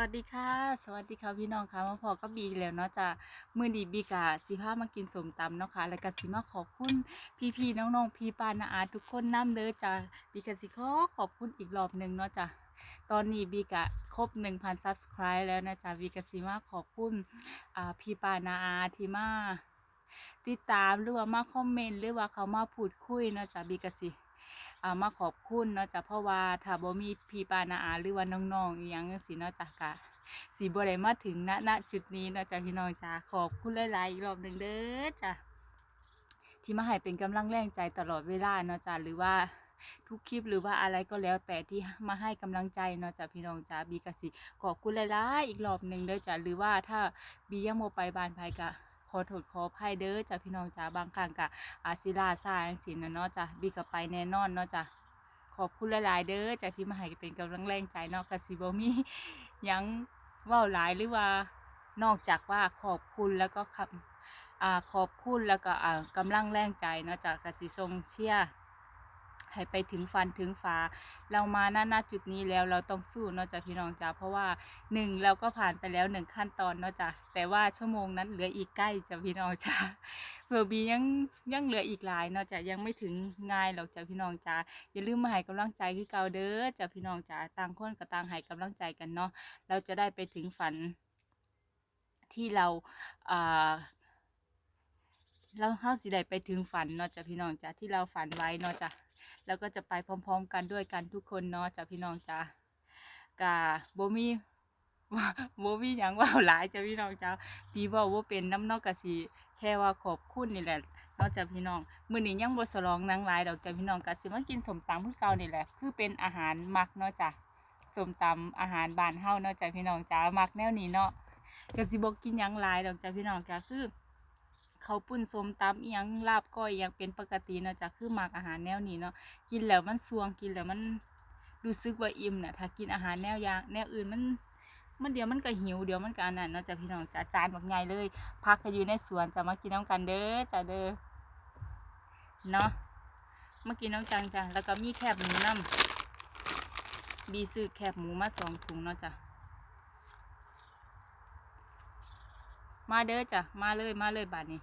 วัสดีค่ะ สวัสดีค่ะพี่น้องค่ะมาพอก็บีแล้วเนาะจ้ะมือนี้บีกะสิพามากินสมตำเนาะค่ะแล้วก็สิมาขอบคุณพี่ๆน้องๆพี่ปานาอาทุกคนนํเด้อจ้ะบีกะสิขอขอบคุณอีกรอบหนึ่งเนาะจ้ะตอนนี้บีกะครบ 1,000 Subscribe แล้วนะจ๊ะบีกะสิมาขอบคุณอ่าพี่ปานาอาที่มาติดตามหรือว่ามาคอมเมนต์หรือว่าเขามาพูดคุยเนาะจ้ะบีกะสิอ่า มาขอบคุณเนาะจ้ะเพราะว่าถ้าบ่มีพี่ปานาอาหรือว่าน้องๆอีหยังจังซี่เนาะจ้ะกะสิบ่ได้มาถึงณณจุดนี้เนาะจ้ะพี่น้องจ้ะขอบคุณหลายๆอีกรอบหนึ่งเด้อจ้ะที่มาให้เป็นกำลังแรงใจตลอดเวลาเนาะจ้ะหรือว่าทุกคลิปหรือว่าอะไรก็แล้วแต่ที่มาให้กำลังใจเนาะจ้ะพี่น้องจ้ะบีกสิขอบคุณหลายๆอีกรอบหนึ่งเด้อจ้ะหรือว่าถ้าบียังบ่ไปบานไผก็ข อโทษขออภัยเด้อจ้ะพี่น้องจ้ะบางครั้งก็อาศิลาซาจังซี่นะเนาะจ้ะบีก็ไปแน่นอนเนาะจ้ะขอบคุณหลาย ๆ เด้อจากที่มาให้เป็นกำลังแรงใจเนาะกสิบมียังว่าหลายหรือว่านอกจากว่าขอบคุณแล้วก็คำอาขอบคุณแล้วก็อากำลังแรงใจเนาะจ้ะก็สิทรงเชียร์ ให้ไปถึงฟันถึงฟ้า เรามาณณจุดนี้แล้วเราต้องสู้เนาะจ้ะพี่น้องจ้ะเพราะว่าหนึ่งเราก็ผ่านไปแล้วหนึ่งขั้นตอนเนาะจ้ะแต่ว่าชั่วโมงนั้นเหลืออีกใกล้จ้ะพี่น้องจ้ะเผื่อบียังยังเหลืออีกหลายเนาะจ้ะยังไม่ถึงง่ายหรอกจ้ะพี่น้องจ้าอย่าลืมมาให้กำลังใจคือเก่าเด้อจ้ะพี่น้องจ้าต่างคนก็ต่างให้กำลังใจกันเนาะเราจะได้ไปถึงฝันที่เราอ่าเราเฮาสิได้ไปถึงฝันเนาะจ้ะพี่น้องจ้าที่เราฝันไว้เนาะจ้ะ แล้วก็จะไปพร้อมๆ กันด้วยกันทุกคนเนาะจ้ะพี่น้องจ้ากะบ่มีบ่มีหยังว่าหลายจ้ะพี่น้องจ้าพี่ว้าบ่เป็นน้ำนอกกะสิแค่ว่าขอบคุณนี่แหละนอกจากพี่น้องมื้อนี้ยังบ่สลองนังหลายดอกจ้ะพี่น้องก็สิมากินสมตำคือเก่านี่แหละ คือเป็นอาหารมักเนาะจ้ะสมตำอาหารบ้านเฮาเนาะจ้ะพี่น้องจ้ามักแนวนี้เนาะก็สิบ่กินหยังหลายดอกจ้ะพี่น้องจ้าคือ เขาปุ้นสมตำอีหยังลาบก้อยอหยังเป็นปกตินะจ้ะคือมักอาหารแนวนี้เนาะกินแล้วมันสวงกินแล้วมันรู้สึกว่าอิ่มน่ะถ้ากินอาหารแนวยางแนวอื่นมันมันเดี๋ยวมันก็หิวเดี๋ยวมันก็อันนั้นเนาะจ้ะพี่น้องจ้ะจานบักใหญ่เลย พักก็อยู่ในสวนจะมากินน้ำกันเด้อจ้ะเด้อเนาะมากินน้ำจังจ้ะแล้วก็มีแคบหมูน้ำบีซื้อแคบหมูมาสองถุงเนาะจ้ะมาเด้อจ้ะมาเลยมาเลยบาดนี้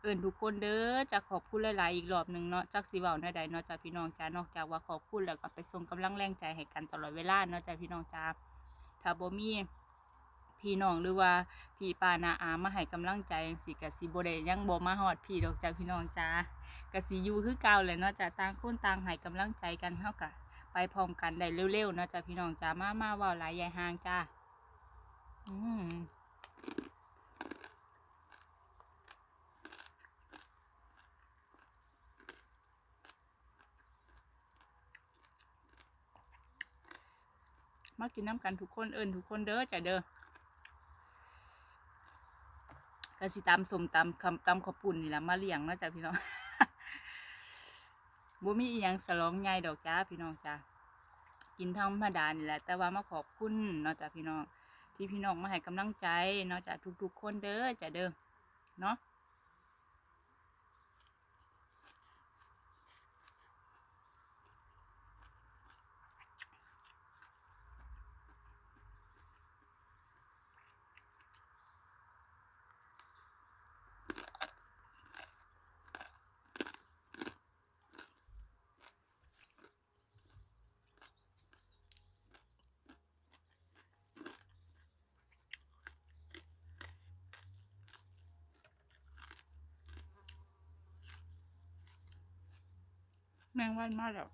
เอิญทุกคนเด้อจะขอบคุณหลาย ๆ อีกรอบหนึ่งเนาะจักสีเว้าในใดเนาะจ้ะพี่น้องจ้านอกจากว่าขอบคุณแล้วก็ไปส่งกำลังแรงใจให้กันตลอดเวลาเนาะจ้ะพี่น้องจ้าถ้าบ่มีพี่น้องหรือว่าพี่ปานาอามาให้กำลังใจจังซี่ก็สิบ่ได้ยังบ่มาฮอดพี่ดอกจ้าพี่น้องจ้าก็สิอยู่คือเก่าแหละเนาะจ้าต่างคนต่างให้กำลังใจกันเฮาก็ไปพร้อมกันได้เร็วๆเนาะจ้าพี่น้องจ้ามามาว้าหลายใหญ่ห่างจ้าอืม มากินน้ำกันทุกคนเอินทุกคนเด้อจ้าเด้อก็สิตำสมตำคำตำข้าวปุ่นนี่แหละมาเลี้ยงนะจ้ะพี่น้องบ่มีอีหยังสลองใหญ่ดอกจ้าพี่น้องจ้ากินธรรมดานี่แหละ แต่ว่ามาขอบคุณเนาะจ้ะพี่น้องที่พี่น้องมาให้กำลังใจเนาะจ้ะทุกๆคนเด้อจ้ะเด้อเนาะ แมงวันมาแล้ว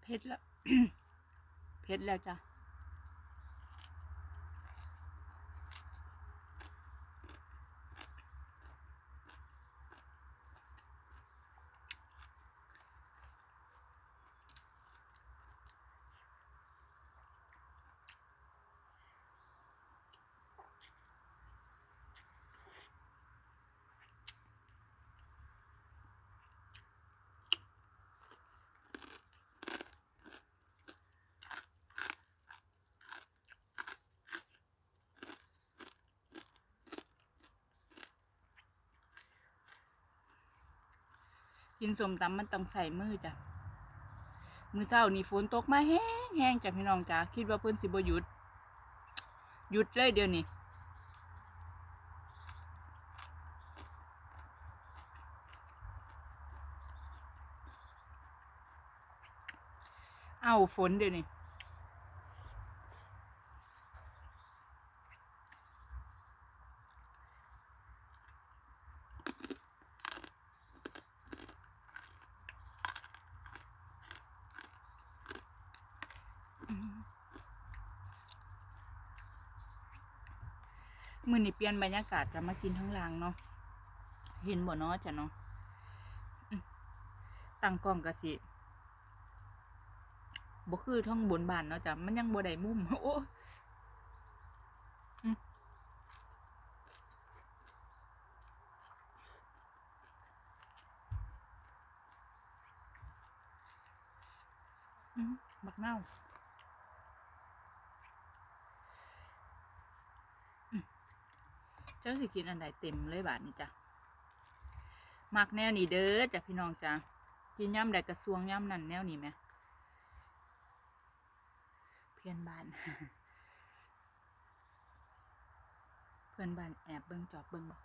เผ็ดแล้วเผ็ดแล้วจ้ะ กินสมตำมันต้องใส่มือจ้ะ มือเศร้านี่ฝนตกมาแห้งแห้งจ้ะพี่น้องจ้ะคิดว่าเพิ่นสิบหยุด หยุดเลยเดี๋ยวนี้เอาฝนเดี๋ยวนี้ มือนี่เปลี่ยนบรรยากาศจะมากินทั้งรางเนาะ เห็นบ่เนาะจ้ะเนาะตั้งกล้องกะสิบ่คือท่องบนบานเนาะจ้ะ มันยังบ่ได้มุม โอ้บักเน่า จ้าสิกินอันใดเต็มเลยบาทนี้จ้ะมักแนวนี้เด้อจ้ะพี่น้องจ้ะกินย่ำใดกระซวงย่ำนั่นแนวนี้ไหมเพื่อนบ้าน เพื่อนบ้านแอบเบิ่งจอบเบิ่งบอก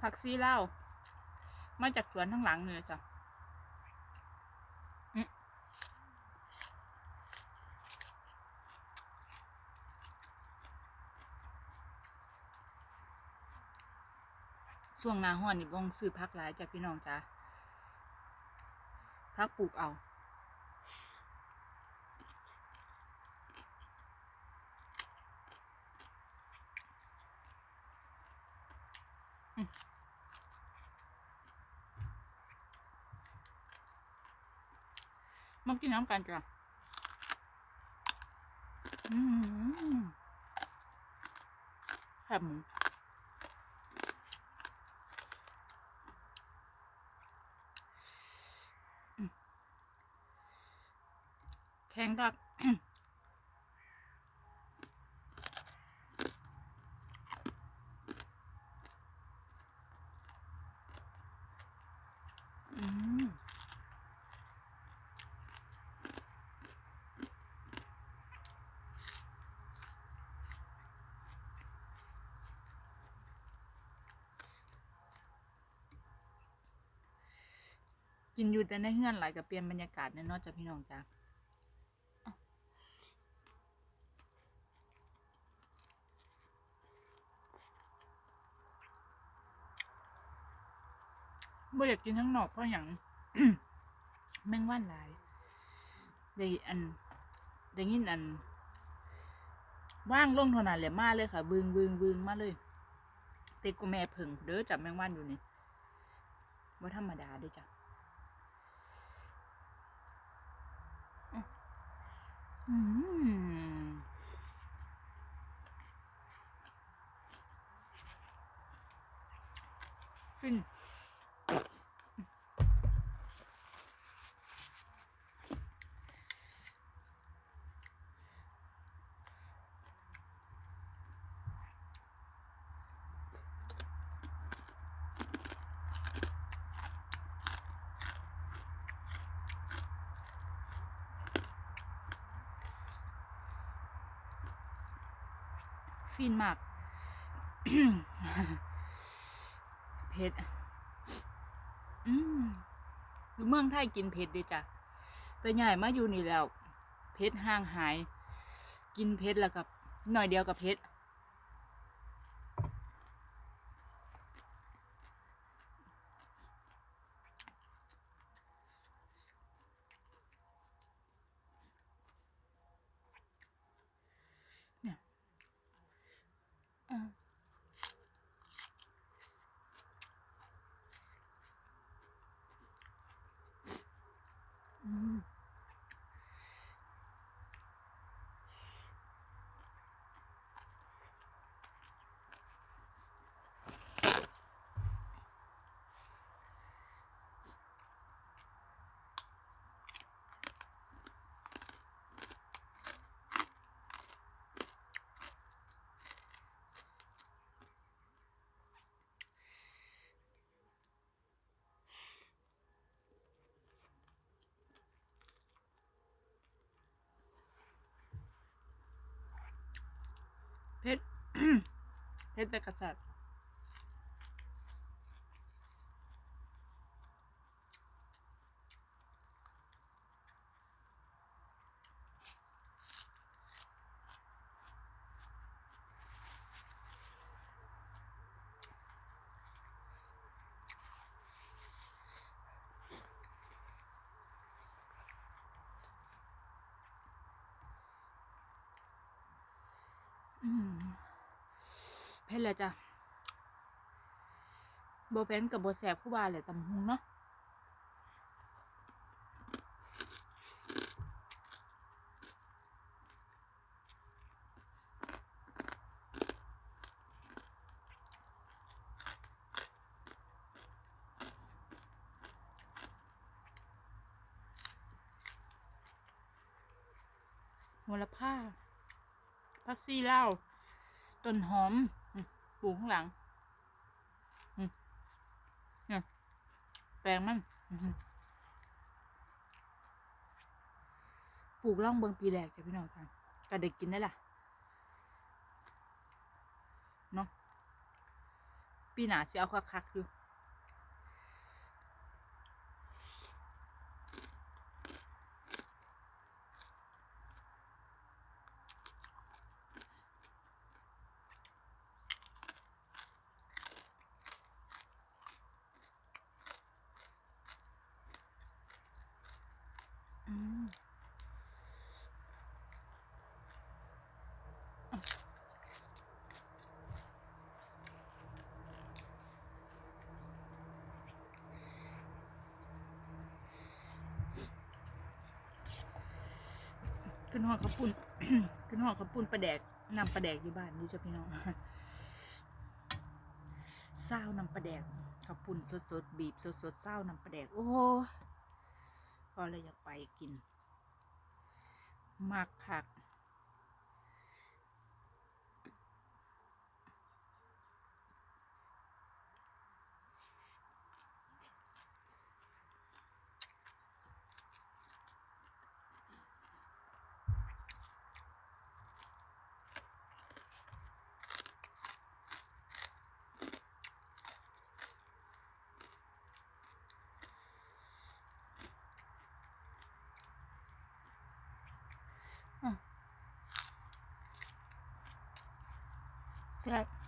ผักซีเล่ามาจากสวนทั้งหลังเลยจ้ะ ช่วงหน้าห้อนนี่บ้องซื้อพักหลายจ้ะพี่น้องจ้ะพักปลูกเอามมากินน้ำกันจ้ะอืมแคบหมู คักกินอยู่แต่ในเฮือนหลายกับเปลี่ยนบรรยากาศเนี่ยนอกจากพี่น้องจ้า บ่อยากกินทั้งนอกเพราะอย่างแมงวันหลายได้อันได้ยินอัน ว่างลงเท่านั้นแหละมาเลยค่ะ บึงบึงบึงมาเลยเตกกูแม่เพิ่งเด้อจับแมงวันอยู่นี่ว่าธรรมดาด้วยจ้ะอืมฟิน ฟินมากเผ็ดอืมอยู่เมืองไทยกินเผ็ดดีจ้ะแต่ใหญ่มาอยู่นี่แล้ว เผ็ดห่างหาย กินเผ็ดแล้วกับหน่อยเดียวกับเผ็ด เพชร เพชรแต่กษัตริย์อืม เพชรเลยจ้ะโบเพนกับโบแสบคู่บาเลยตำหุงเนาะหัวละผ้าผักซีเลาต้นหอม ปลูกข้างหลังเนี่ยแปลงมันปลูกล่องเบิงปีแรกจ้ะพี่น้องค่ะก็ได้กินได้ล่ะเนาะปีหนาจะเอาคักๆอยู่ อืม ขึ้นหอดข้าวปุ้นขึ้นหอดข้าวปุ้นปลาแดกนำปลาแดกอยู่บ้านดูจ้ะพี่น้องเศร้านำปลาแดกข้าวปุ้นสดๆบีบสดๆเศร้านำปลาแดกโอ้พอเลยอยากไปกินมากคัก ใช่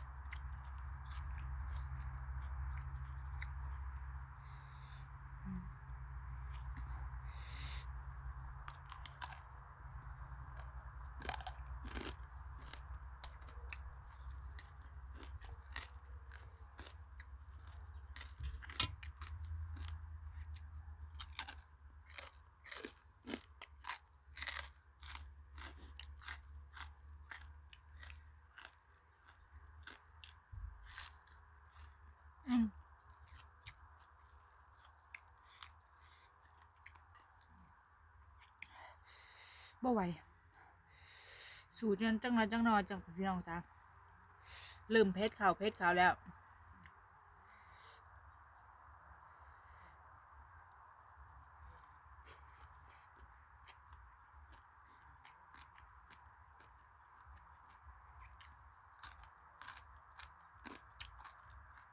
อืม บ่ไหวสูตรนั้นจังนอยจังนอยจังพี่น้องจ้าลืมเพชรขาวเพชรขาวแล้ว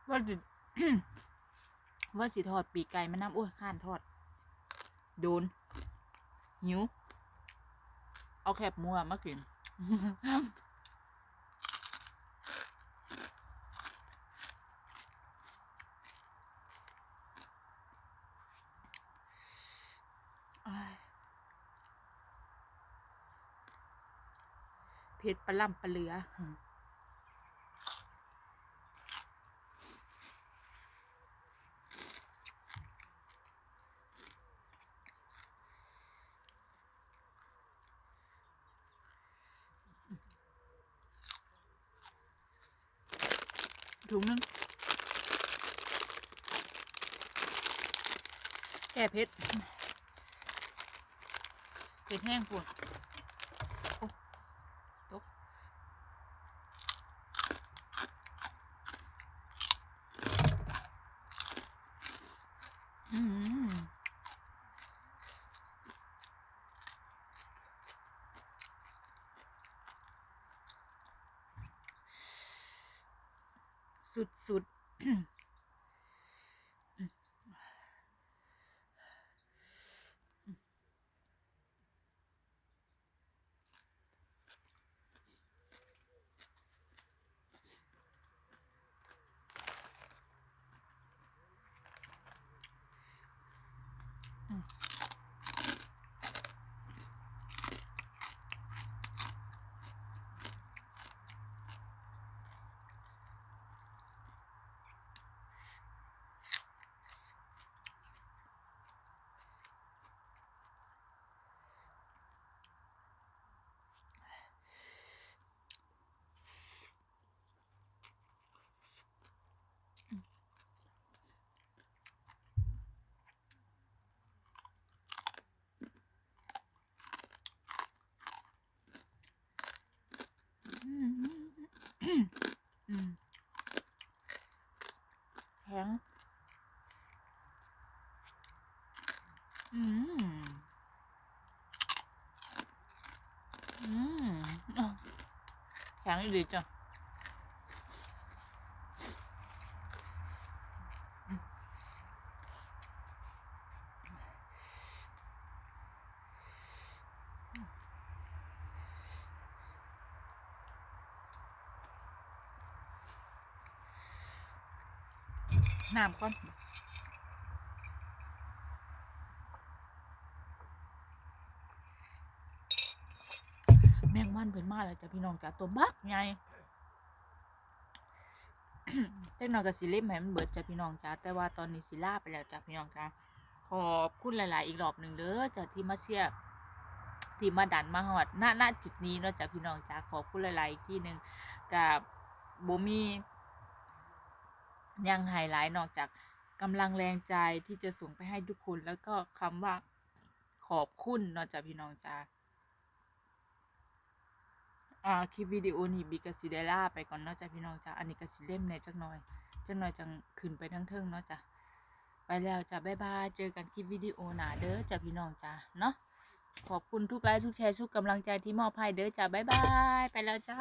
ว่าสิว่าสิทอดปีกไก่มาน้ำโอ้ยข้านทอด โดนหิว เอาแคบมัวมากินเผ็ดปลาล่ำปลาเหลือ ถุงนึงแก่เผ็ดเผ็ด แห้งปวดโอ้ตกอืมสุดสุด อืมอืมแข็งอืมอืมอะแข็ง อีหลีจ้ะน้ำก่อน แมงมันเพิ่นมาแล้ว จ้ะพี่น้องจ้ะตัวบักใหญ่เจ้าน้อยก็สิเล่มให้มันเบิดจ้ะพี่น้องจ้ะแต่ว่าตอนนี้สิลาไปแล้วจ้ะพี่น้องจ้ะขอบคุณหลาย ๆ อีกรอบหนึ่งเด้อจ้ะที่มาเชียร์ที่มาดันมาฮอดณณจุดนี้เนาะจ้ะพี่น้องจ้ะขอบคุณหลาย ๆ ที่หนึ่งกับบมียังไฮไลท์นอกจากกำลังแรงใจที่จะส่งไปให้ทุกคน แล้วก็คำว่าขอบคุณเนาะจ้ะพี่น้องจ้ะ อ่าคลิปวิดีโอนี้บีกับซิเดล่าไปก่อนเนาะจ้ะพี่น้องจ้ะอันนี้ก็สิเล่มในจักหน่อยจักหน่อยจังขึ้นไปทั้งเทิงเนาะจ้ะไปแล้วจ้ะบ๊ายบายเจอกันคลิปวิดีโอหน้าเด้อจ้ะพี่น้องจ้ะเนาะขอบคุณทุกไลค์ทุกแชร์ทุกกำลังใจที่มอบให้เด้อจ้ะบ๊ายบายไปแล้วจ้า